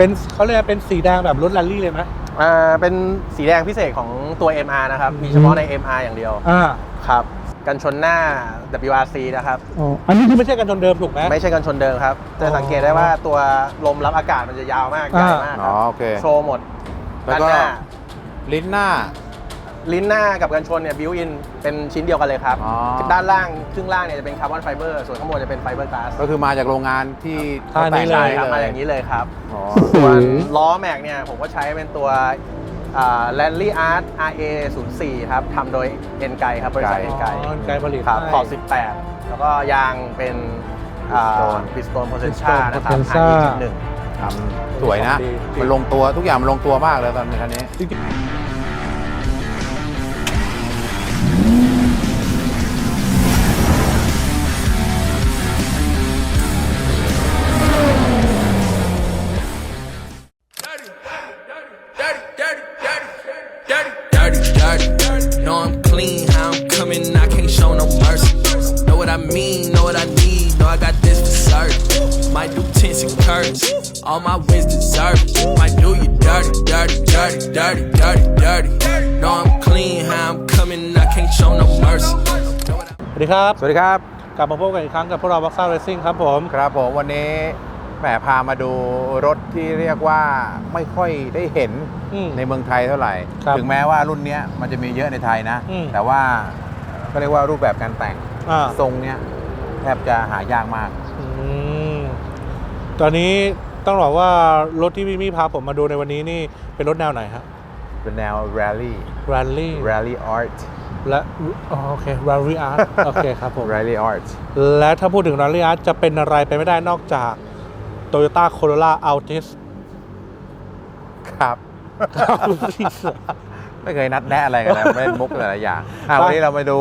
เป็นเขาเรียกว่าเป็นสีแดงแบบรถแรลลี่เลยไหม อ่าเป็นสีแดงพิเศษของตัว MR นะครับ มีเฉพาะใน MR อย่างเดียว อ่าครับ กันชนหน้า WRC นะครับ อ๋ออันนี้คือไม่ใช่กันชนเดิมถูกไหม ไม่ใช่กันชนเดิมครับ จะสังเกตได้ว่าตัวลมรับอากาศมันจะยาวมาก ใหญ่มากคอ๋รัอบโอเค โชว์หมดแล้วด้านก็ หน้า ลิ้นหน้า ลิ้นหน้ากับกันชนเนี่ยบิวอินเป็นชิ้นเดียวกันเลยครับ อ๋อ ด้านล่างครึ่งล่างเนี่ยจะเป็นคาร์บอนไฟเบอร์ส่วนข้างบนจะเป็นไฟเบอร์กลาสก็คือมาจากโรงงานที่ท่านี้เลย ใช่ครับมาอย่างนี้เลยครับ อ๋อ ส่วนล้อแม็กเนี่ยผมก็ใช้เป็นตัวแลนลี่อาร์ต RA 0 4ครับทำโดยเอ็นไกครับบริษัทเอ็นไกอ๋อไกลผลิตครับให้ขอบ18 แล้วก็ยางเป็นบิสโตนโพเทนชา Bridgestone นะครับ Potenza RE จุดหนึ่งทำสวยนะ ดี มันลงตัวทุกอย่างมันลงตัวมากเลยตอนนี้คันนี้ จริง ครับ สวัสดีครับ กลับมาพบกันอีกครั้งกับพวกเราบักซ่าเรซิ่งครับผม ครับผมวันนี้แหมพามาดูรถที่เรียกว่าไม่ค่อยได้เห็นอืม ในเมืองไทยเท่าไหร่ ครับถึงแม้ว่ารุ่นเนี้ยมันจะมีเยอะในไทยนะ อืม แต่ว่าก็เรียกว่ารูปแบบการแต่งอ่าทรงเนี้ยแทบจะหายากมาก อืมตอนนี้ต้องบอกว่ารถที่พี่มี่พาผมมาดูในวันนี้นี่เป็นรถแนวไหนฮะเป็นแนว rally Rally rally art และอ๋อโอเค Rally Art โอเคครับผม rally art และถ้าพูดถึง Rally Art จะเป็นอะไรไปไม่ได้นอกจาก Toyota Corolla Altis ครับ ไม่เคยนัดแนะอะไรกันนะไม่เล่นมุกแต่ละอย่างอะวันนี้เราไปดู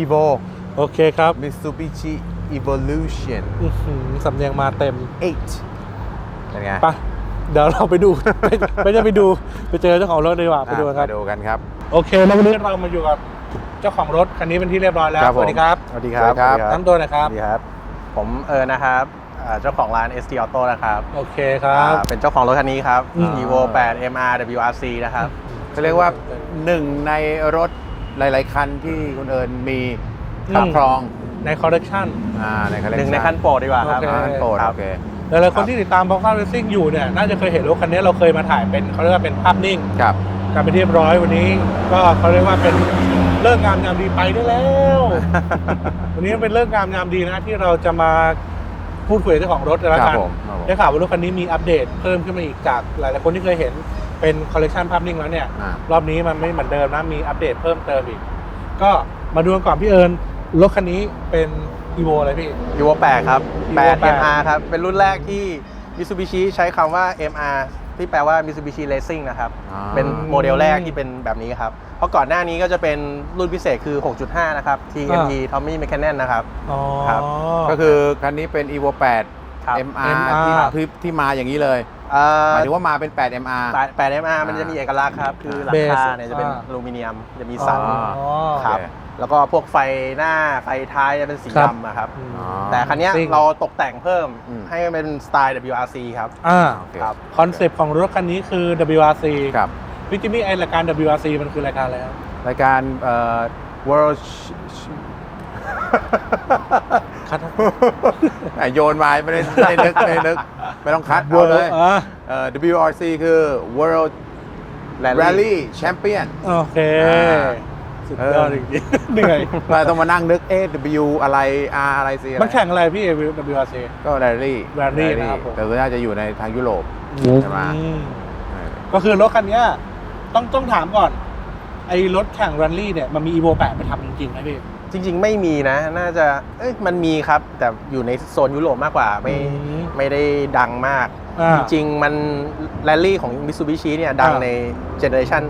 evo โอเคครับ Mitsubishi Evolution อื้อหือสำเนียงมาเต็ม 8เป็นไงไปเดี๋ยวเราไปดู ไม่ไม่ได้ไปดู ไปเจอเจ้าของรถดีกว่า ไปดูกันคอะรับ ไปดูกันครับ โอเค แล้ววันนี้เรามาอยู่กับ เจ้าของรถคันนี้เป็นที่เรียบร้อยแล้ว ครับสผม วัสดีครับ สวัสดีครับสวัสดีครับ ทั้งตัวหนะครับ สวัสดีครับ ผมเอิญนะครับอ่าเจ้าของร้าน ST Auto นะครับโอเคครับ อ่าเป็นเจ้าของรถคันนี้ครับ อืม evo 8 MR WRC นะครับเขาเรียกว่าหนึ่งในรถหลาย ๆ คันที่คุณเอิญมีอืมครอบครองในคอลเลกชัน อ่าในคันหนึ่งในขั้นโปรดดีกว่าครับ โอเค คันโปรดครับ โอเค หลายๆคนที่ติดตามบ็อกซ่าเรซิ่งอยู่เนี่ย น่าจะเคยเห็นรถคันนี้เราเคยมาถ่ายเป็นเขาเรียกว่าเป็นภาพนิ่งครับ กันไปนที่เรียบร้อยวันนี้ ก็เขาเรียกว่าเป็น เลิกงามยามดีไปได้แล้ว วันนี้เป็นเลิกงามยามดีนะที่เราจะมาพูดคุยกับเจ้าของรถกันแล้วครักับนผมครับผมได้ข่าวว่ารถคันนี้มีอัปเดตเพิ่มขึ้นมาอีกจากหลายๆคนที่เคยเห็นเป็นคอลเลกชันภาพนิ่งแล้วเนี่ยอ่ารอบนี้มันไม่เหมือนเดิมนะมีอัปเดตเพิ่มเติมอีก ก็มาดูกันก่อนพี่เอิญรถคันนี้เป็นอีโวอะไรพี่ evo 8ครับ Evo 8 8 MR ครับ เป็นรุ่นแรกที่ Mitsubishi ใช้คำว่า MR ที่แปลว่า Mitsubishi Racing นะครับ อ่า เป็นโมเดลแรกที่เป็นแบบนี้ครับ เพราะก่อนหน้านี้ก็จะเป็นรุ่นพิเศษคือ 6.5 นะครับ TMT Tommy Mechanic นะครับ อ๋อ ครับ ก็คือคันนี้เป็น evo 8ครับ MR ที่ MR ที่ที่มาอย่างนี้เลยเอ่อหมายถึงว่ามาเป็น 8 MR 8 8 MR มันจะมีเอกลักษณ์ครับ คือหลังคาเนี่ยจะเป็นอ่าอลูมิเนียมจะมีสัน อ๋อ ครับ โอเค แล้วก็พวกไฟหน้าไฟท้ายจะเป็นสีครับ ดำอะครับอืมอ๋อ แต่คันเนี้ยซิ่ง เราตกแต่งเพิ่มอืม ให้มันเป็นสไตล์ WRC ครับ อ่าโอเคครับ คอนเซปต์ของรถคันนี้คือ WRC ครับพี่จิมมี่ไอรายการ WRC มันคือรายการอะไรครับ รายการเอ่อ world Sh- Sh- คัดแหมโยนมาไม่ได้ไม่ได้นึกไม่ได้นึกไม่ต้องคัดเอาเลยอ่าเอ่อ WRC คือ World Rally Champion โอเค อ่า สุดยอดเออจริงๆเหนื่อยเราต้องมานั่งนึกเอ๊ะ W อะไร R อะไร C อะไรมันแข่งอะไรพี่ WRC ก็ Rally Rally นะครับผมแต่ก็น่าจะอยู่ในทางยุโรปใช่ไหมอืมเออก็คือรถคันเนี้ยต้องต้องถามก่อน ไอ้รถแข่งรันลี่เนี่ยมันมี Evo 8ไปทำจริงๆไหมพี่จริง ๆ ไม่มีนะ น่าจะ เอ้ย มันมีครับ แต่อยู่ในโซนยุโรปมากกว่า ไม่อืมไม่ได้ดังมาก อ่า จริงๆมันแรลลี่ของ Mitsubishi เนี่ยดังอ่าในเจเนอเรชัน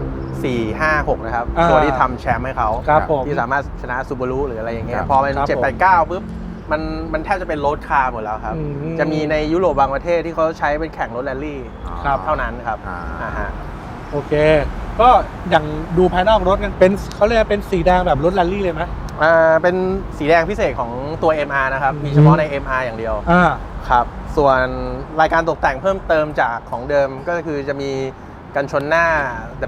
4 5 6 นะครับ อ่าตัวที่ทำแชมป์ให้เขาครับผมที่สามารถชนะซูบารุหรืออะไรอย่างเงี้คยรับพอเป็นครับ7 8 9ปุ๊บมันมันแทบจะเป็นรถคาร์หมดแล้วครับ อืมจะมีในยุโรปบางประเทศที่เขาใช้เป็นแข่งรถแรลลี่ครับ เท่านั้นครับอ่า อ่าฮะ โอเค ก็อย่างดูภายนอกรถกันเป็นเขาเรียกว่าเป็นสีแดงแบบรถแรลลี่เลยไหม อ่าเป็นสีแดงพิเศษของตัว MR นะครับมีเฉพาะใน MR อย่างเดียวอ่า ครับ ส่วนรายการตกแต่งเพิ่มเติมจากของเดิมก็คือจะมีกันชนหน้า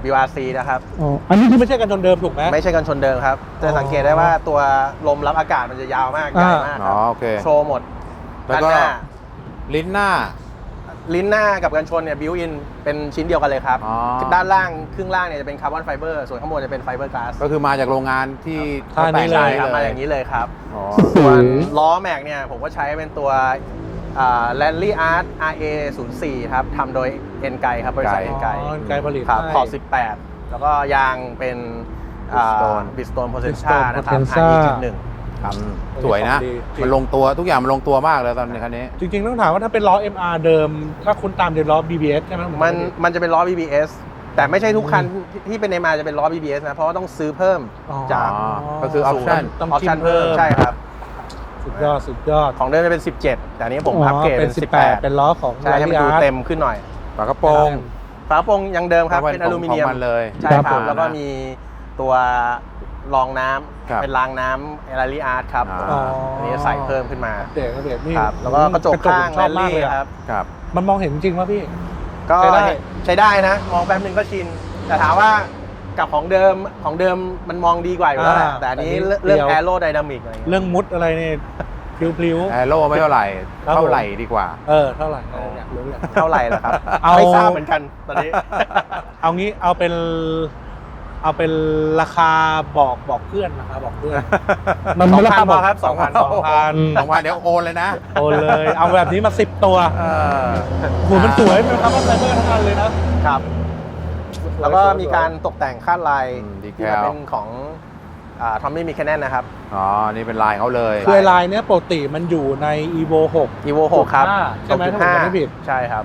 WRC นะครับ อ๋อ อันนี้คือไม่ใช่กันชนเดิมถูกไหม ไม่ใช่กันชนเดิมครับ จะสังเกตได้ว่าตัวลมรับอากาศมันจะยาวมากใหญ่มากคอ๋รัอบโอเค โชว์หมดแล้วด้านก็หน้าลิ้นหน้า ลิ้นหน้ากับกันชนเนี่ยบิวอินเป็นชิ้นเดียวกันเลยครับอ๋อด้านล่างครึ่งล่างเนี่ยจะเป็นคาร์บอนไฟเบอร์ ส่วนข้างบนจะเป็นไฟเบอร์ก๊าซ ก็คือมาจากโรงงานที่ท่านี้เลยใช่ครับมาอย่างนี้เลยครับอ๋อส่วนล้อแม็กเนี่ยผมก็ใช้เป็นตัว แลนลี่อาร์ต RA 0 4ครับทำโดยเอ็นไกครับบริษัทเอ็นไกอ๋อไกลผลิตครับให้ขอบ 18 แล้วก็ยางเป็นบิสโตนโพเซนซ่า Bridgestone นะครับ Potenza RE จุดหนึ่งทำสวยนะ ดีจริงมันลงตัวทุกอย่างมันลงตัวมากเลยตอนนี้คันนี้ จริงๆ ต้องถามว่าถ้าเป็นล้อ MR เดิม ถ้าคุณตามเดิมล้อ BBS ใช่ไหม มันมันจะเป็นล้อ BBS แต่ไม่ใช่ทุกคันที่ที่เป็นในมาจะเป็นล้อ BBS นะ เพราะว่าต้องซื้อเพิ่มอ๋อจากอ๋อก็คือ option ต้องออปชั่นจิ้มเพิ่เพิ่มมใช่ครับ สุดยอดสุดยอดของเดิมจะเป็น 17 แต่อันนี้ผมอัปเกรดเป็น 18 เป็นล้อของ18ใช่ให้มันดู Rally Art เต็มขึ้นหน่อยฝากระโปรงฝากระโปรงยังเดิมครับเพราะเป็นอลูมิเนียขมองมันเลยใช่ครับคผรับมแล้วก็มีตัวรองน้ำครับเป็นรางน้ำเอลลี่อาร์ตครับอ่าอ๋ออันนี้ใส่เพิ่มขึ้นมาเด็กเด็กนี่ครับแล้วก็กระจกข้างชอบมากเลยคครัรับบครับ มันมองเห็นจริงป่ะพี่ ก็ใช้ได้ใช้ได้นะ มองแป๊บนึงก็ชิน แต่ถามว่า กับของเดิมของเดิมมันมองดีกว่าอยู่แล้วแหละอ่าแต่อันนี้แต่นี่เรื่องเดียว แอโรไดนามิกอะไรเงี้ย เรื่องมุดอะไรเนี่ยพลิ้ว แอโร่ไม่เท่าไหร่ ครับผม เท่าไหร่ดีกว่า ๆเออ เท่าไหร่เอออยากรู้อยากรู้ เท่าไหร่ล่ะครับ เอา ไม่ทราบเหมือนกันตอนนี้ เอางี้เอาเป็นเอาเป็นราคาบอกบอกเพื่อนราคาบอกเพื่อนมันสองพันราคาพอครับสองพัน สองพันสองพันเดี๋ยวโอนเลยนะโอนเลย เอาแบบนี้มาสิบตัวเออ โหมันสวยเป็นครับว่าไฟเบอร์ทั้งอันเลยนะครับ แล้วก็มีการตกแต่งคาดลายอืมดีแคที่ลมันเป็นของทอมมี่มีแคนนนะครับอ๋อ นี่เป็นลายเขาเลยคือไอ้ลายเนี้ยปกติมันอยู่ใน evo 6 evo 6ครับใช่ไหมถ้าผมจำไม่ผิด ใช่ครับ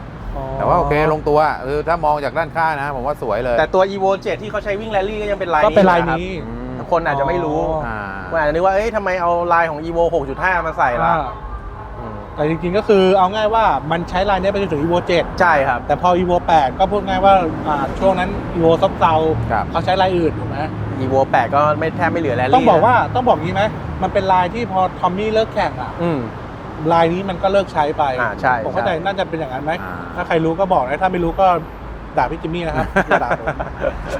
แต่ว่าโอเคลงตัวคือถ้ามองจากด้านข้างนะ ผมว่าสวยเลยแต่ตัว evo 7 ที่เขาใช้วิ่งแรลลี่ก็ยังเป็นลายก็นี้เป็นลายะครับนี้อืมคนอาจจะไม่รู้อ๋ออ่า คนอาจจะนึกว่าเอ้ยทำไมเอาลายของ evo 6.5 มาใส่ล่ะ อ่าอืม แต่จริงๆก็คือเอาง่ายว่ามันใช้ลายเนี้ยไปจนถึง evo 7 ใช่ครับ แต่พอ evo 8 ก็พูดง่ายว่าอ่าช่วงนั้น evo ซบเซาครับเขาใช้ลายอื่นถูกไหม evo 8 ก็ไม่แทบไม่เหลือแรลลี่ต้องบอกนะว่าต้องบอกงี้ไหมมันเป็นลายที่พอทอมมี่เลิกแข่งอะอืมลายนี้มันก็เลิกใช้ไปอ่าใช่ผมเข้าใจใช่น่าจะเป็นอย่างนั้นไหมอ่าถ้าใครรู้ก็บอกนะถ้าไม่รู้ก็ ด่าพี่จิมมี่นะครับอย่าด่าผม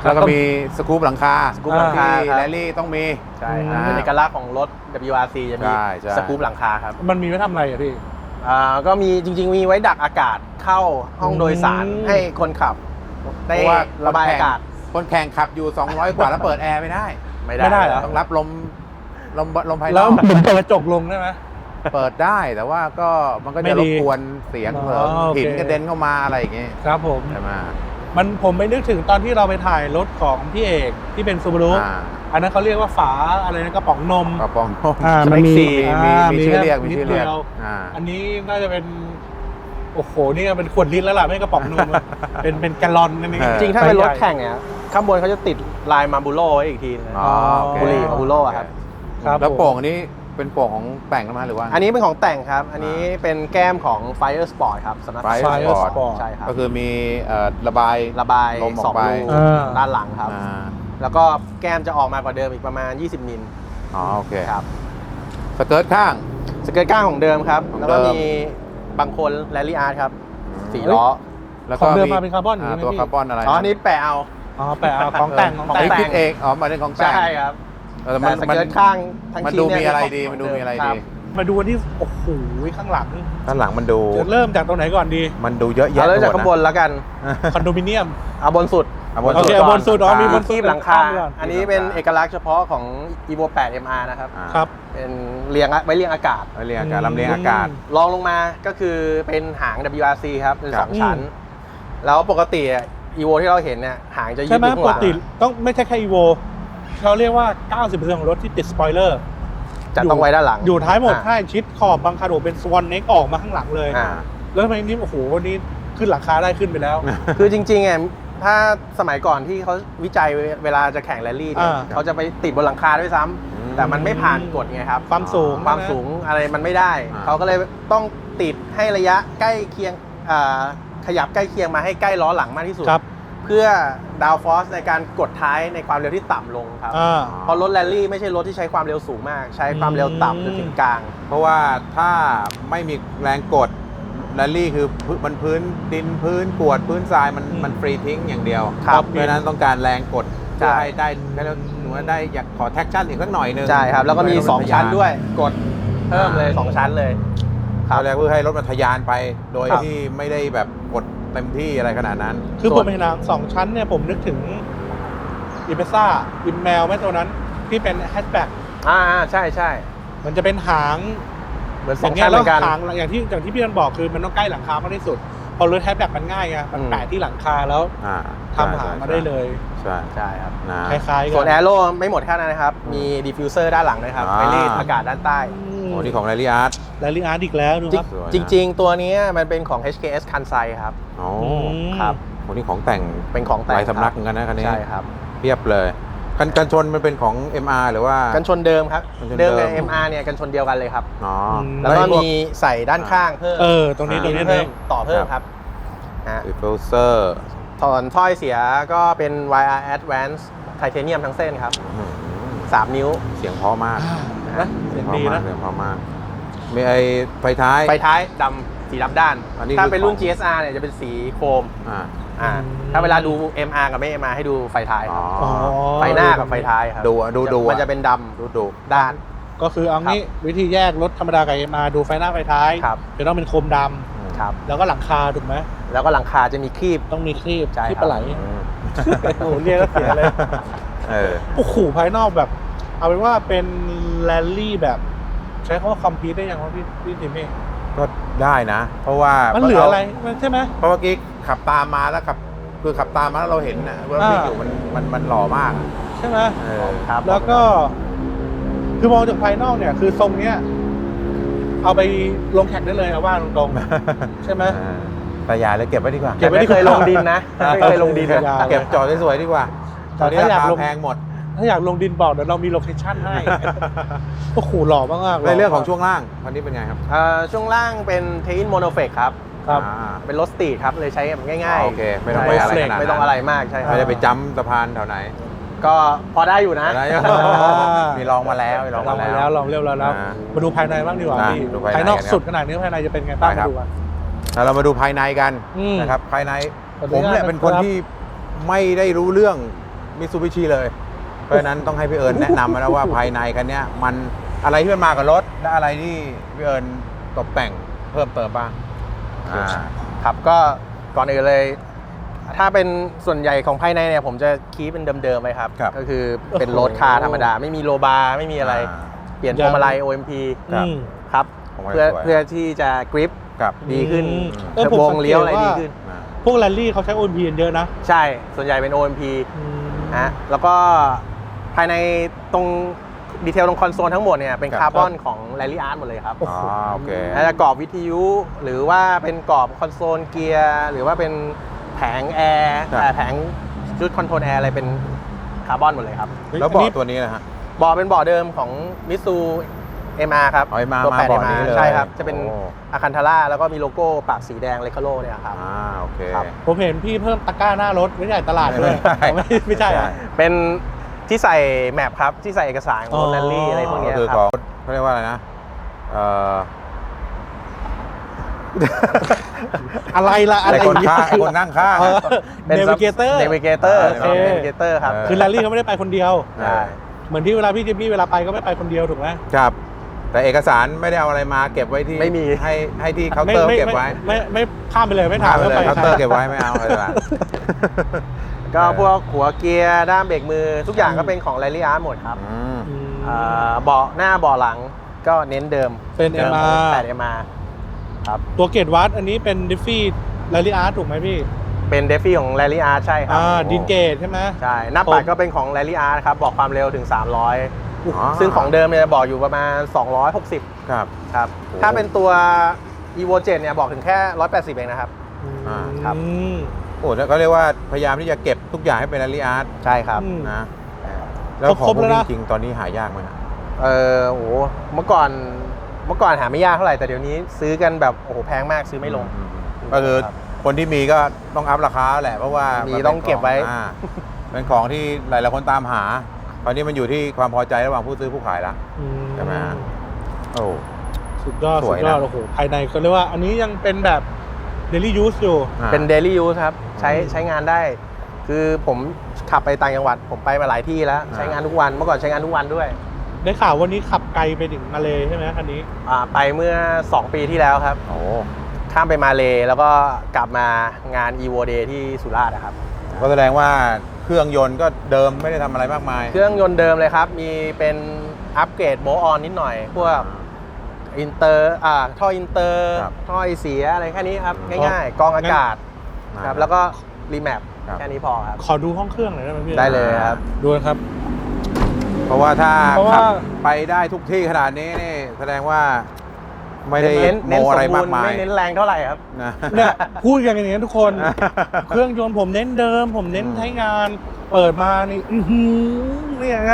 แล้วก็มีสกู๊ปหลังคาสกู๊ปหลังคาที่ครับแรลลี่ต้องมีใช่ครับอ่าเป็นเอกลักษณ์ของรถ WRC จะมีใช่ใช่สกู๊ปหลังคาครับ มันมีไว้ทำอะไรอะพี่อ่าก็มีจริง ๆ มีไว้ดักอากาศเข้าห้องโดยสารอืมให้คนขับได้เพราะว่าระบายอากาศ คนแข่งขับอยู่ 200 กว่าแล้วเปิดแอร์ไม่ได้ ไม่ได้ไม่ได้เหรอต้องรับลมลมลมภายนแล้วอกผมเปิดกระจกลงได้ไหม เปิดได้แต่ว่าก็มันก็ไม่จะดีรบกวนเสียงอ๋อเหิงโอเคหินกระเด็นเข้ามาอะไรอย่างเงี้ยครับผมใช่ไหมมันผมไปนึกถึงตอนที่เราไปถ่ายรถของพี่เอกที่เป็นซูบารุอ่าอันนั้นเขาเรียกว่าฝาอะไรนะกระป๋องนมกระป๋องนมอ่ามันมีมีมีอ่ามีมีชื่อเรียกแค่มีชื่อเรียกนิดเดียวอ่าอันนี้น่าจะเป็นโอ้โหนี่ก็เป็นขวดลิตรแล้วล่ะไม่ใช่กระป๋องนมอะเป็นเป็นแกลลอนนั่นเองเออจริงๆถ้าเป็นรถแข่งเนี่ยข้างบนเขาจะติดลายมาบูโรไว้อีกทีนึงอ๋อโอเคบุหรี่ของบุโร่อะครับครับแล้วผมโป่งอันนี้ เป็นโป่งของแต่งกันมาหรือว่า อันนี้เป็นของแต่งครับ อันนี้เป็นแก้มของ Fire Sport ครับสำนัก Fire Fire Sport Sport ใช่ครับ ก็คือมีเอ่อระบาย ระบายลมออกสองไป รูอ่า ด้านหลังครับ อ่าแล้วก็แก้มจะออกมากว่าเดิมอีกประมาณ 20 มิลอ๋อโอเคครับสเกิร์ตข้าง สเกิร์ตก้างของเดิมครับ ของแล้วก็เดิมมีบางคนแรลลี่อาร์ตครับสี่ล้อแล้วขก็องเดิมมาเป็นคาร์บอนอย่างอ่านี้ตัวไหมพี่ คาร์บอนอะไรอ๋ออันนี้แปะเอา อ๋อแปะเอาของแต่งของอันแต่ง นี้คิดเองอ๋อมาเป็นของแต่งใช่ครับ เออแต่มันสมันเกิร์ตข้างทั้งมันชิ้นดูเนี่ยมีอะไรเป็นของดีมันดูมีอะไรคดีบมาดูอันที่โอ้โหข้างหลังด้านหลังมันดูจะเริ่มจากตรงไหนก่อนดี มันดูเยอะเอาแยะเริ่มจากไปหมข้างดบนแล้วกันคอนโดมิเนียม เอาบนสุด อะบนโอสุด เคก่อนบนสุดอ๋อมีบนคีบหลังคา ข้ามก่อนอันนี้เป็นเอกลักษณ์เฉพาะของ evo 8 mr นะครับ อ่าครับ เป็นเรียงไว้เรียงอากาศ ไว้เรียงอากาศลำเลียงอากาศ รองลงมาก็คือเป็นหาง WRC ครับเป็นคสรับองชั้น แล้วปกติอะ evo ที่เราเห็นเนี่ยหางจะยืใช่ดไหมอยู่ข้างปหกลังติต้องไม่ใช่แค่อีโว เขาเรียกว่า 90%ของรถที่ติดสปอยเลอร์จะต้องไว้ด้านหลัง อยู่ท้ายหมดอ่ท้ายชิดขอบบางคันโอเป็นสวอนเน็กออกมาข้างหลังเลยอ่าแล้วทำไมนี่โอ้โหวันนี้ขึ้นหลังคาได้ขึ้นไปแล้ว คือจริงๆอะถ้าสมัยก่อนที่เขาวิจัยเวลาจะแข่งแรลลี่เนี่ยอ่าเขาจะไปติดบนหลังคาด้วยซ้ำอืมแต่มันไม่ผ่านกฎไงครับ ความสูงความใช่ไหสูงอะไรมันไม่ได้อ่าเขาก็เลยต้องติดให้ระยะใกล้เคียงอ่าขยับใกล้เคียงมาให้ใกล้ล้อหลังมากที่สุดครับ เพื่อดาวฟอร์สในการกดท้ายในความเร็วที่ต่ำลงครับ อ่า เพราะรถแรลลี่ไม่ใช่รถที่ใช้ความเร็วสูงมาก ใช้ความเร็วต่ำจนถึงกลาง เพราะว่าถ้าไม่มีแรงกดแรลลี่คือพื้นมันพื้นดินพื้นกรวดพื้นทรายมันอืมมันฟรีทิ้งอย่างเดียวครับเพราะฉะนั้นต้องการแรงกดใช่ เพื่อให้ได้ให้เราหนูว่าได้อยากขอแท็กชั่นอีกสักหน่อยนึงใช่ครับ แล้วก็มีเพื่ให้รถ2ชั้นด้วย กดเพิ่มเลยอ่า2ชั้นเลยเขาเรียกเพื่อให้รถมันทะยานไป โดยครับ ที่ไม่ได้แบบกด เต็มที่อะไรขนาดนั้นคือส่ผวนมเห็นหนังสองชั้นเนี่ยผมนึกถึงอีเ z ซ่าอิมแมวแม่ตัวนั้นที่เป็นแฮชแบ็กอ่าใช่ใช่มันจะเป็นหางเหมือนสออย่างงเงี้ชั้ยนเหแล้มืวอนกันหางอย่างที่อย่างที่พี่นันบอกคือมันต้องใกล้หลังคามากที่สุดพอรถแฮชแบ็กมันง่ายไงมันอืมแปะที่หลังคาแล้วอ่าทำหางมาได้เลยใช่ใช่ครับนะคล้ายๆกัส่วนแอโร่ไม่หมดแค่นั้นนะครับ มีดิฟฟิวเซอร์ด้านหลังด้วยครับอ่าไปรีดอากาศด้านใต้โอ้นี่ของแรลลี่อาร์ต แรลลี่อาร์ตอีกแล้วดูครับสวยนะจริง ๆ ตัวนี้มันเป็นของ HKS คันไซครับโอ้มครับโหนี่ของแต่งเป็นของแต่งหลายสำนักคเหรับมือนกันนะคันนี้ใช่ครับเพียบเลยกันกันชนมันเป็นของ MR หรือว่ากันชนเดิมครับกันชนเดิมเดิกับม MR เนี่ยกันชนเดียวกันเลยครับอ๋อมแล้วก็ไอ้พมีใส่ด้านข้างเพิ่มเออตรงนี้ตรงนี้เพิ่เพิ่มมต่อเพิ่มครับฮะดิฟฟิวเซอร์ถอนถ้อยเสียก็เป็น YR Advance Titanium ทั้งเส้นครับ 3 นิ้วเสียงเพราะมากนะเสียงเพราะดีมากนะเสียงเพราะมาก มีไอ้ไฟท้าย ไฟท้ายดำสีดำด้าน อันนี้ถ้าคือเป็นรุ่น ของ GSR เนี่ยจะเป็นสีโครมอ่าอ่าอืม ถ้าเวลาดู MR กับไม่ MR ให้ดูไฟท้ายอ๋คอรับอ๋อไฟหน้ากับไฟท้ายครับดูอะดูดูอะมันจะเป็นดดูดูำด้าน ก็คือเอางี้วิธีแยกรถธรรมดากับเอ็มอาร์ดูไฟหน้าไฟท้ายครับ จะต้องเป็นโคมดครับำแล้วก็หลังคาถูกไหมแล้วก็หลังคาจะมีครีบ ต้องมีครีบใช่ครีบครับปลาไหลอืมโอ้โหเรียกแล้วเสียเลย เออ โอ้โหภายนอกแบบ เอาเป็นว่าเป็นแรลลี่แบบ ใช้คำว่าคอมพิวได้ยังวะพี่พี่ทิมมี่ก็ได้นะ เพราะว่ามัมันเหลืออะไรมันใช่ไหม เพราะเมื่อกี้ขับตามมาแล้วขับ คือขับตามมาแล้วเราเห็นนะว่าอ่าวิ่งอยู่มันมันมันหล่อมากอะใช่ไหมเออครับแล้วก็ คือมองจากภายนอกเนี่ย คือทรงเนี้ย เอาไปลงแข่งได้เลยเอาว่าตรงๆใช่ไหม เออแต่อย่าเลยเก็บไว้ดีกว่า เก็บไว้ไม่เคยลงดินนะไม่เคยลงดินนะอย่าเก็บจอดสวยๆดีกว่า ตอนนี้แต่ราถ้าอยากคาลงแพงหมด ถ้าอยากลงดินบอกเดี๋ยวเรามีโลเคชั่นให้โอ้โหหล่อมากๆหล่ในเรื่องของช่วงล่างคันนี้เป็นไงครับ เอ่อช่วงล่างเป็นเทอินโมโนเฟกครับ ครับ อ่าเป็นรถสตรีทครับ เลยใช้แบบง่ายโอเคไม่ต้องไปอะไรขนาดนั้น ไม่ต้องอะไรมากใช่ครัไม่บได้ไปจ้ำสะพานแถวไหนก็พอได้อยู่นะอะไรอ่ามีลองมาแล้วมีลองลองมามาแล้แล้ววลองเรียบร้อยแล้วอ่ามาดูภายในบ้างดีกว่าอ่าพี่ดูภายในภายนอกกันครับสุดขนาดนี้ภายในจะเป็นไงบ้างได้ครับมาดูกัน แล้วเรามาดูภายในกันอืมนะครับภายในขออนุผมญาตเนี่ยเป็นคนนะครับ ที่ไม่ได้รู้เรื่องมิซูบิชิเลย เพราะฉะนั้นต้องให้พี่เอิญแนะนำมาแล้วว่าภายในคันเนี้ยมันอะไรที่มันมากับรถและอะไรที่พี่เอิญตกแต่งเพิ่มเติมบ้างอ่าครับก็ก่อนอื่นเลย ถ้าเป็นส่วนใหญ่ของภายในเนี่ยผมจะคีปเป็นเดิมๆไปครับ ครับ ก็คือเป็นโอ้โหรถคาร์ธรรมดา ไม่มีโลบาร์ไม่มีอะไรเปลี่ยนพวงมาลัย OMP ครับ อืมครับผมว่าเพื่อสวย เพื่อที่จะกริปกับ ดีขึ้น อืมเทเอออร์ผมโบสังงเกตเลี้ยวอะไรว่าดีขึ้น อ่า พวกแรลลี่เขาใช้โอนพีเยอะนะใช่ส่วนใหญ่เป็น OMP อืม ฮะแล้วก็ ภายในตรงดีเทลตรงคอนโซลทั้งหมดเนี่ยเป็นครับคาร์บอนของ Rally Art หมดเลยครับอ๋อโอเคอาจจะกรอบวิทยุหรือว่าเป็นกรอบคอนโซลเกียร์หรือว่าเป็นแผงแอร์ครับแต่แผงชุดคอนโทรลแอร์อะไรเป็นคาร์บอนหมดเลยครับ แล้วเบาะตัวนี้นะฮะเบาะเป็นเบาะเดิมของมิซู MR ครับอ๋อ MR ตัวมา8เบาะนี้เลยใช่ครับ จะเป็นโอ้อาคันทาร่าแล้วก็มีโลโก้ปากสีแดงเลคาโลเนี่ยครับอ่าโอเคครับผมเห็นพี่เพิ่มตะกร้าหน้ารถไม่ใช่ตลาดด้วยไม่ไม่ไม่ใช่อะเป็น ที่ใส่แมปครับ ที่ใส่เอกสารของรถแรลลี่อะไรพวกเนี้ยก็คือครัขบองเขาเรียกว่าอะไรนะเอ่ออะไรล่ะอะไรไอ้คนข้างไอ้คนนั่งข้างเนวิเกเตอร์เนวิเกเตอร์โอเค เนวิเกเตอร์ครับเออคือแรลลี่เขาไม่ได้ไปคนเดียว ใช่ เหมือนที่เวลาพี่จิมมี่เวลาไปก็ไม่ไปคนเดียวถูกไหมครับ แต่เอกสารไม่ได้เอาอะไรมาเก็บไว้ที่ไม่มี ให้ให้ที่เคาน์เตอร์เก็บไว้ไม่ไม่ไม่ข้ามไปเลยไม่ถามไม่ไม่เลไปยเคาน์เตอร์เก็บไว้ไม่เอาอะไรต่าง ก็พวกหัวเกียร์ด้ามเบรกมือ ทุกอย่างก็เป็นของ Rally Art หมดครับอืมอืมอ่าเบาะหน้าเบาะหลังก็เน้นเดิมเป็น ดิม MR แปด MR ครับตัวเกตวัดอันนี้เป็นดิฟฟี่แรลลี่อาร์ตถูกไหมพี่เป็นเดฟฟี่ของ Rally Art ใช่ครับอ่าดินเกตใช่ไหม ใช่หน้าปัดผมก็เป็นของ Rally Art ครับบอกความเร็วถึง 300อ๋อซึ่งของเดิมเนี่ยบอกอยู่ประมาณ 260 ครับ ครับ โอ้ ถ้าเป็นตัว Evo 7เนี่ยบอกถึงแค่ 180 เองนะครับ อ่าครับ อืม โอ้แล้วก็เรียกว่าพยายามที่จะเก็บทุกอย่างให้เป็นอารีอาร์ตใช่ครับอืม นะแล้วของครบพวกแล้วนี้นะ จริงๆตอนนี้หายากไหมฮะเออโอ้โหเมื่อก่อนเมื่อก่อนหาไม่ยากเท่าไหร่แต่เดี๋ยวนี้ซื้อกันแบบโอ้โหแพงมากซื้อไม่ลงก็คือครับคนที่มีก็ต้องอัพราคาแหละเพราะว่ามีนป็นต้องเก็บไว้ขอ่าเป็นของที่หลายๆคนตามหาคราวนี้มันอยู่ที่ความพอใจระหว่างผู้ซื้อผู้ขายละ อืมใช่ไหมฮะ โอ้ สุดยอดสสุวยดยอดนะโอ้โหภายในก็เรียกว่า อันนี้ยังเป็นแบบ daily use อยู่ อ่า เป็น daily use ครับ ใช้อืมใช้งานได้ คือผมขับไปต่างจังหวัด ผมไปมาหลายที่แล้วอ่าใช้งานทุกวันเมื่อก่อนใช้งานทุกวันด้วยได้ข่าววันนี้ขับไกลไปถึงมาเลยใช่ไหมคันนี้ อ่าไปเมื่อ 2 ปีที่แล้วครับ โอ้ข้ามไปมาเลแล้วก็กลับมางาน evo day ที่สุราษฎร์นะครับ ก็แสดงว่าเครื่องยนต์ก็เดิมไม่ได้ทำอะไรมากมาย เครื่องยนต์เดิมเลยครับ มีเป็นอัปเกรดโบออนนิดหน่อย พวก อินเตอร์อ่าท่ออินเตอร์ครับท่อไอเสียอะไรแค่นี้ครับอ๋อง่ายๆกรองอากาศอ่าครับแล้วก็รีแมปครับ แค่นี้พอครับ ขอดูห้องเครื่องหน่อยได้ไหมพี่ได้เลยครับ ดูนะครับ เพราะว่าถ้าเพราะว่าขับไปได้ทุกที่ขนาดนี้นี่แสดงว่าไม่ได้เน้นโมเน้นสอะไรมบูมารกณ์มายไม่เน้นแรงเท่าไหร่ครับ นะ เนี่ยพูดกันอย่างนี้ทุกคน เครื่องยนต์ผมเน้นเดิม ผมเน้นอืม ใช้งาน เปิดมานี่ อือหือเนี่ยไง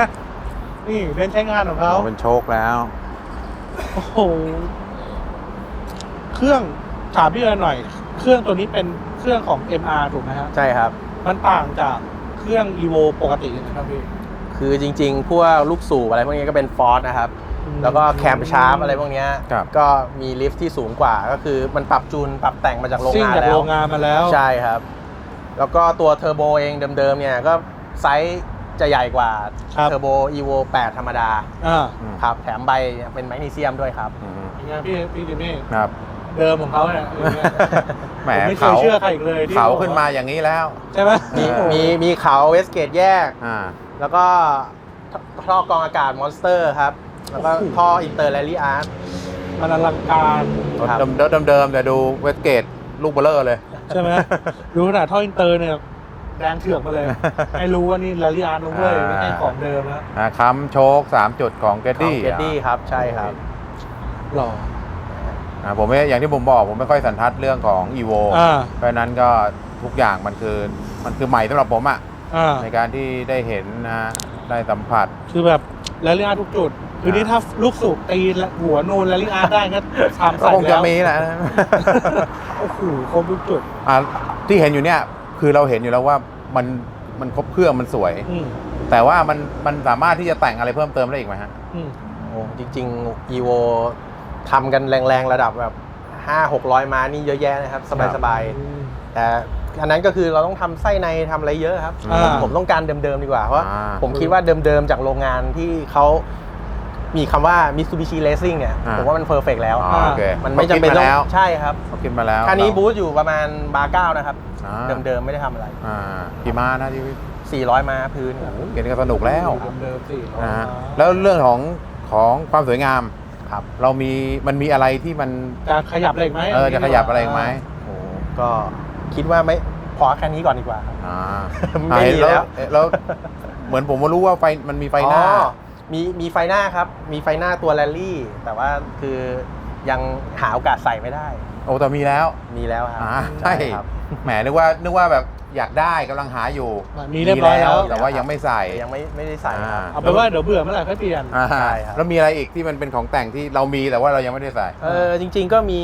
นี่เน้นใช้งานของเขาอ๋อเป็นโชคแล้ว โอ้โห เครื่องถามพี่เอิญหน่อย เครื่องตัวนี้เป็นเครื่องของ MR ถูกไหมฮะใช่ครับ มันต่างจากเครื่อง EVO ปกติยังไงครับพี่คือจริง ๆ พวกลูกสูบอะไรพวกนี้ก็เป็นฟอร์สนะครับอืมแล้วก็แคมชาร์ปอะไรพวกเนี้ยครับ ก็มีลิฟท์ที่สูงกว่า ก็คือมันปรับจูนปรับแต่งมาจากโรงซิ่งงานจากแล้โรวงงานมาแล้ว ใช่ครับ แล้วก็ตัวเทอร์โบเองเดิมๆเนี่ยก็ไซส์ จะใหญ่กว่าครับ เทอร์โบ evo 8 ธรรมดาอ่าอืมครับแถมใบเป็นแมกนีเซียมด้วยครับ อืมอย่างเงี้ยพี่พี่จิมมี่ครับ เดิมของเขาเนี่ยอย่างเงี้ยแหมผมไม่เคยเขาเชื่อใครอีกเลยที่เขาบอกว่าขึ้นมาอย่างนี้แล้ว ใช่ไหมมีเออ มีมีเขาเวสเกตแยก อ่า แล้วก็ท่อกรองอากาศมอนสเตอร์ครับ แล้วก็ท่ออินเตอร์แรลลี่อาร์ต มันอลังการรถครับ เดิมเดิมเดิมๆแต่ดูเวสเกตลูกเบลเลอร์เลย ใช่ไหมดูขนาดท่ออินเตอร์เนี่ย แดงเถือกมาเลย ให้รู้ว่านี่ลาลิอาร์นเว้ยไม่ใช่ของเดิมนะอ่าค้ำโชค 3 จุดของเกดของดี้เกดดี้ครับใช่ครับหล่ออ่าผมไม่อย่างที่ผมบอกผมไม่ค่อยสันทัดเรื่องของ EVO อ่าเพราะฉะนั้นก็ทุกอย่างมันคือมันคือใหม่สำหรับผมอะอ่าในการที่ได้เห็นนะฮะได้สัมผัส คือแบบลาลิอาร์ทุกจุดคือนี่ถ้าลูกสูบตีและหัวนูนลาลิอาร์ได้ก็ทำก็ใส่คงจะแล้วมีแหละ โอ้โหครบทุกจุด อ่าที่เห็นอยู่เนี่ยคือเราเห็นอยู่แล้วว่า มันมันครบเครื่องมันสวย อืมแต่ว่ามันมันสามารถที่จะแต่งอะไรเพิ่มเติมได้อีกไหมฮะ อืมโอ้จริงๆ evo ทำกันแรงๆ ระดับแบบ5 600 ม้านี่เยอะแยะนะครับ สบายๆ แต่อันนั้นก็คือเราต้องทำไส้ในทำอะไรเยอะครับ อ่า ผมผมต้องการเดิมๆ ดีกว่า เพราะอ่า ผมคิดว่าเดิมๆ จากโรงงานที่เขา มีคำว่า Mitsubishi Racing เนี่ยอ่าผมว่ามันเพอร์เฟกแล้ว อ๋อโอเคมันไม่จำเป็นต้องขาคิดมาแล้วใช่ครับเขาคิดมาแล้วคันนี้เราบูธอยู่ประมาณบาร์เก้านะครับ อ่าเดิมๆไม่ได้ทำอะไร อ่ากี่ม้านะที่400 ม้าพื้นครับ เห็นก็สนุกแล้วเดิมๆสินะฮะแล้วเรื่องของของความสวยงามครับ เรามีมันมีอะไรที่มันจะขยับอะไรอีกไหมเออจะขยับอะไรอีกไหมโอ้ก็คิดว่าไม่พอแค่นี้ก่อนดีกว่าครับ อ่าไม่มีอ่าแล้ว เอ๊ะแล้วเหมือนผมมารู้ว่าไฟมันมีไฟหน้า อ๋อ มีมีไฟหน้าครับ มีไฟหน้าตัวแรลลี่ แต่ว่าคือยังหาโอกาสใส่ไม่ได้ โอ้แต่มีแล้วมีแล้วครับอ่าใช่ครับ แหมนึกว่านึกว่าแบบอยากได้กำลังหาอยู่มีเรียบร้อยแล้ว แต่ว่ายังไม่ใส่แต่ยังไม่ไม่ได้ใส่ครับ เอาเป็นว่าเดี๋ยวเบื่อเมื่อไหร่ค่อยเปลี่ยนอ่าใช่ครับ แล้วมีอะไรอีกที่มันเป็นของแต่งที่เรามีแต่ว่าเรายังไม่ได้ใส่ เออจริง ๆก็มี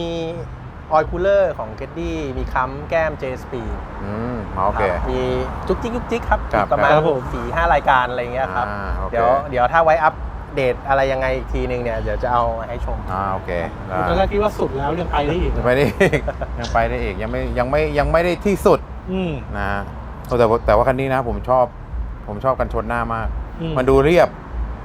ออยคูลเลอร์ของเก d ดี้มีค้ำแก้ม J Speed อืมโอเค ครับมีจุกจิกจุกจิกครับครับอีกประมาณครับผมสี่ห้ารายการอะไรเงี้ยครับ อ่าโอเค เดี๋ยวเดี๋ยวถ้าไว้อัปเดตอะไรยังไงอีกทีนึงเนี่ยเดี๋ยวจะเอามาให้ชม อ่าโอเคได้ตอนแรกคิดว่าสุดแล้วยังไปได้อีกยังไปได้อีก ยังไปได้อีกยังไม่ยังไม่ยังไม่ได้ที่สุดอืมนะฮะโอ้แต่ว่าแต่ว่าคันนี้นะผมชอบ ผมชอบกันชนหน้ามาก อืมมันดูเรียบ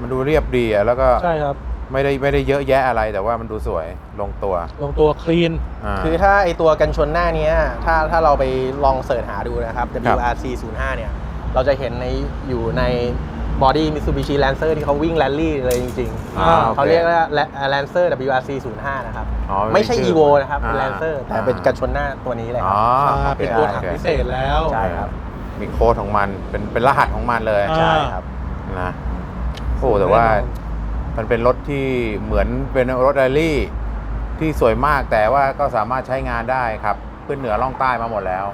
มันดูเรียบดีอะแล้วก็ใช่ครับ ไม่ได้ไม่ได้เยอะแยะอะไรแต่ว่ามันดูสวยลงตัวลงตัวคลีนา คือถ้าไอตัวกันชนหน้าเนี้ยถ้าถ้าเราไปลองเสิร์ชหาดูนะครับ ครับ WRC 05เนี่ย เราจะเห็นในอยู่ในบอดี้ Mitsubishi Lancer ที่เขาวิ่งแรลลี่เลยจริงอ่าๆ เขาเรียกว่า Lancer WRC 05นะครับ อ๋อไม่ใช่ชื่อ Evo นะครับเป็นอ่า Lancer แต่อ่าเป็นกันชนหน้าตัวนี้เลยคอ๋รัอบโอคเป็นตัวถังโอคพิเศษแล้ว ใช่ครับ มีโค้ดของมันเป็นเป็นรหัสของมันเลยอ่า ใช่ครับ นะโอ้แต่ว่า มันเป็นรถที่เหมือนเป็นรถแรลลี่ที่สวยมากแต่ว่าก็สามารถใช้งานได้ครับ ขึ้นเหนือล่องใต้มาหมดแล้ว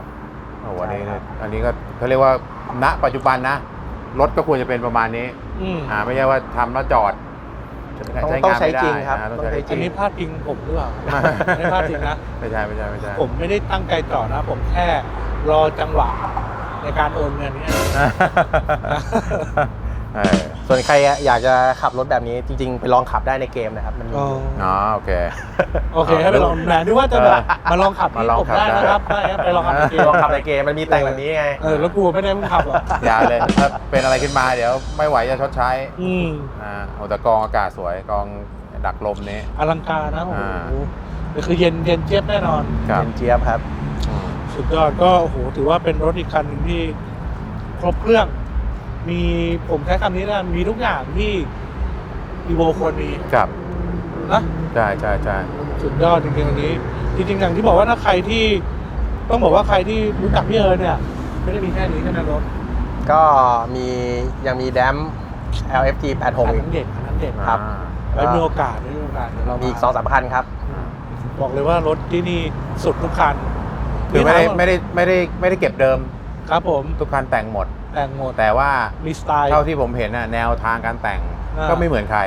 โอ้โหอันนี้ใช่ครับ อันนี้ก็เขาเรียกว่าณปัจจุบันนะ รถก็ควรจะเป็นประมาณนี้อืมอ่าไม่ใช่ว่าทำแล้วจอดต้องต้องใช้จริงครับอ่าต้องต้องใช้ใช้จอัรินง นี้พลาดพิงผมหรือเปล่าไม่พลาดพิงนะ ไม่ใช่ไม่ใช่ไม่ใช่ ผมไม่ได้ตั้งใจจอดนะ ผมแค่รอจังหวะในการโอนเงินเนี่ย เออ ส่วนใครอยากจะขับรถแบบนี้จริงๆ ไปลองขับได้ในเกมนะครับ มันมีอ๋อโอเค โอเคให้ไปลองแหมนึกว่าจะแบบมาลองขับมาที่ลองผมขับได้ได้ นะครับได้ครับไปลองขับในเกมลองขับในเกมมันมีแต่งแบบนี้ไง เออแล้วกูไม่ได้มึงขับหรอกอย่าเลยถ้าเป็นอะไรขึ้นมาเดี๋ยวไม่ไหวจะชดใช้อืมอ่าโอ้แต่กองอากาศสวยกองดักลมนี้ อลังการนะโอ้โหอ่านี่คือเย็นเย็นเจี๊ยบแน่นอน ครับเป็นเจี๊ยบครับอืมสุดยอดก็โอ้โหถือว่าเป็นรถอีกคันหนึ่งที่ครบเครื่อง มีผมใช้คำนี้นะมีทุกอย่างที่อีโวควรมีครับนะใช่ใช่ใช่สุดยอดจริงๆวันนี้ จริงๆอย่างที่บอกว่าถ้าใครที่ ต้องบอกว่าใครที่รู้จักพี่เอิญเนี่ย ไม่ได้มีแค่นี้แค่นั้นรถก็มียังมีแดม LFG อัน86อีนั้กนเด็ดอันนั้นเด็ดครับ ไว้มีโอกาสไว้มีโอกาสเดี๋ยวเรามีมีอีกสองสามคันครับ บอกเลยว่ารถที่นี่สุดทุกคันคือไม่ได้ไม่ได้ไม่ได้ไม่ได้เก็บเดิม ครับผม ทุกคันแต่งหมดแต่งหมดแต่ว่ามีสไตล์ เท่าที่ผมเห็นน่ะแนวทางการแต่งอ่า ก็ไม่เหมือนใคร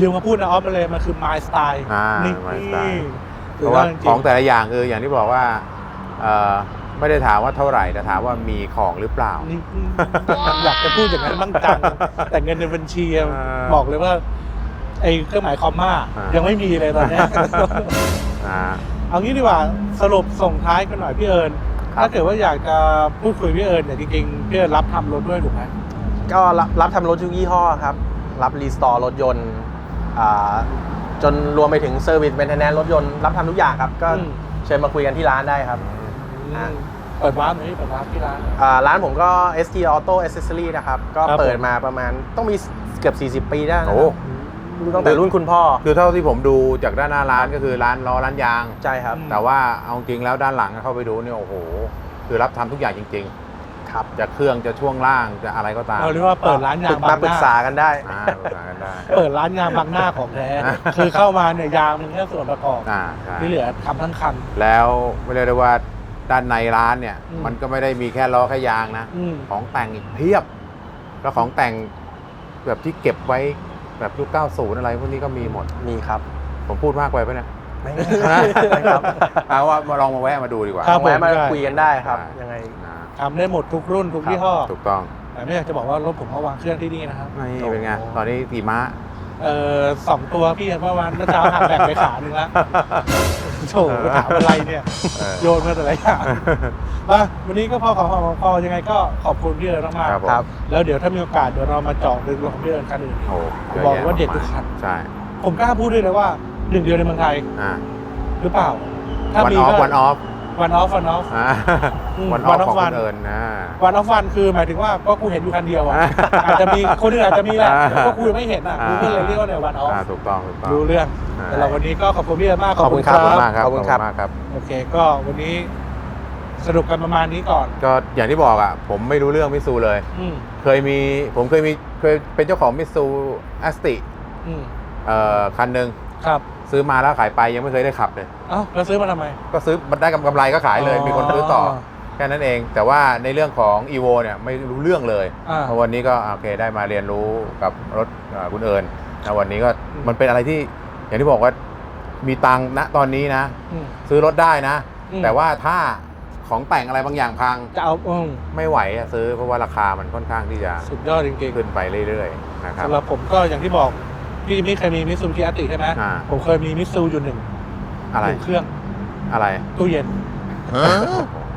ยืมมาพูดนะออฟมาเลยมันคือ my style อ่านี่ my style เพถือราะว่าว่าจริงของแต่ละอย่างคืออย่างที่บอกว่าเอ่อไม่ได้ถามว่าเท่าไหร่แต่ถามว่ามีของหรือเปล่า นี่อยากจะพูดอย่างนั้นบ้างจังแต่เงินในบัญชีอะอ่าบอกเลยว่า ไอ้เครื่องหมายคอมมาอ่ายั ยังไม่มีเลยตอนเนี้ย อ่าเอางี้ดีกว่าสรุปส่งท้ายกันหน่อยพี่เอิญ ครับ ถ้าเกิดว่าอยากจะพูดคุยพี่เอิญเนี่ยจริงๆพี่เอิญรับทำรถด้วยถูกไหมก็รับรับทำรถทุกยี่ห้อครับ รับรีสตอร์รถยนต์อ่าจนรวมไปถึงเซอร์วิสเมนเทนแนนรถยนต์รับทำทุกอย่างครับ ก็อืมเชิญมาคุยกันที่ร้านได้ครับ อ่า เปิดวาร์ปหน่อยพี่เปิดวาร์ปที่ร้าน อ่าร้านผมก็ ST Auto Accessory นะครับ ก็ครับ เปิดผมมาประมาณต้องมีเกือบ 40 ปีได้นะโอ้ ตั้งแต่รุ่นคุณพ่อ คือเท่าที่ผมดูจากด้านหน้าร้านก็คือร้านล้อร้านยาง ใช่ครับ แต่ว่าเอาจริงแล้วด้านหลังเข้าไปดูเนี่ยโอ้โห คือรับทำทุกอย่างจริงครับๆจะเครื่องจะช่วงล่างจะอะไรก็ตามเราเรียกว่าเปิดร้านยางมาบางปรึหกน้าษากันได้อ่าปรึกษากันได้เปิดร้านยางบางหน้าของแท้อ่าคือเข้ามาเนี่ยยางมันแค่ส่วนประกอบอ่าใช่ที่เหลือทำทั้งคันแล้วไม่เรียกได้ว่าด้านในร้านเนี่ยอืมมันก็ไม่ได้มีแค่ล้อแค่ยางนะอืมของแต่งอีกเพียบ แล้วของแต่งแบบที่เก็บไว้ แบบยุค90 อะไรพวกนี้ก็มีหมด มีครับ ผมพูดมากไปปะเนี่ย ไม่ไม่ครับเอาว่ามาลองมาแวะมาดูดีกว่าครับแวะมาผมใช่คุยกันได้ครับใช่ยังไง นะทำได้หมดทุกรุ่นทุกยี่ห้อ ถูกต้องแต่ไม่อยากจะบอกว่ารถผมเขาวางเครื่องที่นี่นะครับนี่เป็นไง ตอนนี้กี่ม้า เอ่อสองตัวพี่เมื่อวานเมื่อเช้าหักแบ่งไปขาหนึ่งแล้วโถถามอะไรเนี่ยเออโยนมาแต่ละอย่างมาวันนี้ก็พอขอขอพอยังไงก็ขอบคุณพี่เอิญมากครับผมครับๆแล้วเดี๋ยวถ้ามีโอกาสเดี๋ยวเรามาเจองดึงของพี่เอิญคันอื่นโอ้เยะบอกแยะว่าเด็ดมทุกคันใช่ผมกล้าพูดด้วยเลยว่าหนึ่งเดียวในเมืองไทยอ่าหรือเปล่าถ้าวันมีออฟก็วันออฟ วันออฟวันออฟ อ่าอืมวันออฟ one of ของ one คนเอิญนะ วันออฟวันคือหมายถึงว่าก็กูเห็นอยู่คันเดียวอะอ่าอาจจะมีคนอื่นอาจจะมีแหละอ่าแต่ก็กูยังไม่เห็นอะกูก็เลยเรียกว่าในวันออฟอ่าถูกต้องถูกต้อง รู้เรื่องอ่า แต่เราวันนี้ก็ขอบคุณพี่เอิญมากขอบคุณครัขอบคุณมากครับขอบคุณครับ มากครับ โอเค ก็วันนี้สรุปกันประมาณนี้ก่อน ก็อย่างที่บอกอะ ผมไม่รู้เรื่องมิซูเลย อืมเคยมีผมเคยมีเคยเป็นเจ้าของมิซูแอสติอืมเอ่อคันหนึ่งครับ ซื้อมาแล้วขายไปยังไม่เคยได้ขับเลย เอ้าแล้วซื้อมาทำไม ก็ซื้อมันได้กำไรก็ขายเลย อ๋อมีคนซื้อต่อแค่นั้นเอง แต่ว่าในเรื่องของ e v o เนี่ยไม่รู้เรื่องเลยอ่า เพราะวันนี้ก็โอเคได้มาเรียนรู้กับรถเอ่อคุณเอิญนะวันนี้ก็อืมมันเป็นอะไรที่อย่างที่บอกว่ามีตังค์ณตอนนี้นะ อืม ซื้อรถได้นะ อืม แต่ว่าถ้าของแต่งอะไรบางอย่างพังจะเอาอืมไม่ไหวอะซื้อเพราะว่าราคามันค่อนข้างที่จะสุดยอดจริงขึ้นไปเรื่อยๆนะคๆรับ สำหรับผมก็อย่างที่บอก พี่ไม่เคยมีมิซูบิชิอาติใช่ไหมอ่า ผมเคยมีมิซูอยู่หนึ่งอะไรหนึ่งเครื่องอะไรตู้เย็น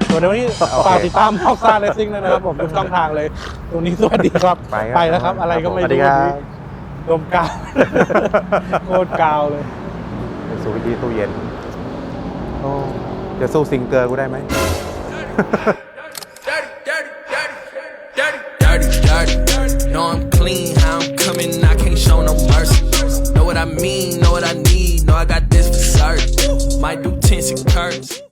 ส่วนในวันนี้ฝากติดตามฮอกซ่าเลสซิ่งด้วยนะครับ ผมทุกช่องทางเลยตรงนี้สวัสดีครับ ไปครับไปแล้วครับ อะไรก็ไม่สวัสดีรู้ครับวันนี้ดมกาว โคตรกาวเลยเป็นซูบิชิตู้เย็นโอ้จะสู้ซิงเกอร์กูได้ไหม Mean, know what I need, know I got this for certain. Might do 10 curtains.